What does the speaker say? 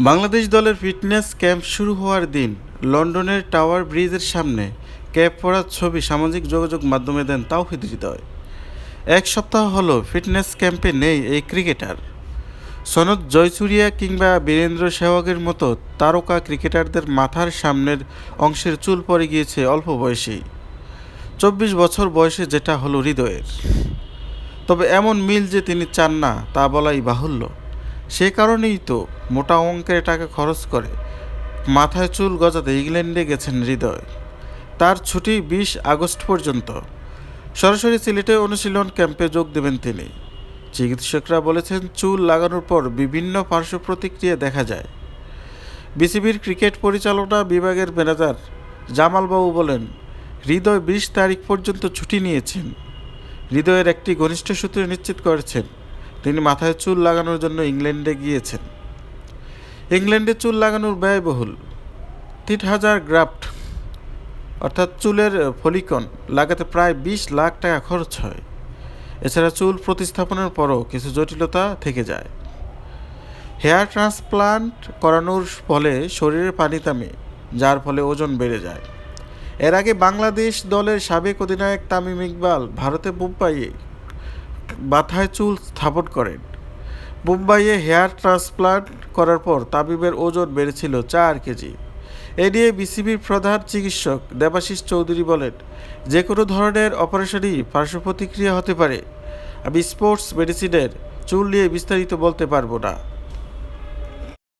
বাংলাদেশ দলের fitness camp শুরু হওয়ার দিন লন্ডনের টাওয়ার ব্রিজের সামনে ক্যাপ পরার ছবি সামাজিক যোগাযোগ মাধ্যমে দেন তাওহিদ হৃদয়। এক সপ্তাহ হলো ফিটনেস ক্যাম্পে নেই এই ক্রিকেটার। সনদ জয়চুরিয়া কিংবা বীরেন্দ্র সেহবাগের মতো তারকা ক্রিকেটারদের মাথার সামনের অংশের চুল পড়ে গিয়েছে অল্প বয়সেই। চব্বিশ বছর বয়সে যেটা হলো হৃদয়ের। তবে এমন মিল যে তিনি চান না তা বলাই বাহুল্য। সে কারণেই তো মোটা অঙ্কের টাকা খরচ করে। মাথায় চুল গজাতে ইংল্যান্ডে গেছেন হৃদয়। তার ছুটি বিশ আগস্ট পর্যন্ত। সরাসরি সিলেটে অনুশীলন ক্যাম্পে যোগ দেবেন তিনি। চিকিৎসকরা বলেছেন, চুল লাগানোর পর বিভিন্ন পার্শ্ব প্রতিক্রিয়া দেখা যায়। বিসিবির ক্রিকেট পরিচালনা বিভাগের ম্যানেজার জামালবাবু বলেন, হৃদয় বিশ তারিখ পর্যন্ত ছুটি নিয়েছেন। হৃদয়ের একটি ঘনিষ্ঠ সূত্রে নিশ্চিত করেছেন। তিনি মাথায় চুল লাগানোর জন্য ইংল্যান্ডে গিয়েছেন। ইংল্যান্ডে চুল লাগানোর ব্যয়বহুল। তিন হাজার গ্রাফট, অর্থাৎ চুলের ফলিকন, লাগাতে প্রায় বিশ লাখ টাকা খরচ হয়। এছাড়া চুল প্রতিস্থাপনের পরও কিছু জটিলতা থেকে যায়। হেয়ার ট্রান্সপ্লান্ট করানোর ফলে শরীরের পানি তামে, যার ফলে ওজন বেড়ে যায়। এর আগে বাংলাদেশ দলের সাবেক অধিনায়ক তামিম ইকবাল ভারতে মুম্বাইয়ে মাথায় চুল স্থাপন করেন। মুম্বাইয়ে হেয়ার ট্রান্সপ্লান্ট করার পর তামিমের ওজন বেড়েছিল চার কেজি। এ নিয়ে বিসিবির প্রধান চিকিৎসক দেবাশিস চৌধুরী বলেন যে কোনো ধরনের অপারেশনই পার্শ্ব প্রতিক্রিয়া হতে পারে। আমি স্পোর্টস মেডিসিনের চুল নিয়ে বিস্তারিত বলতে পারব না।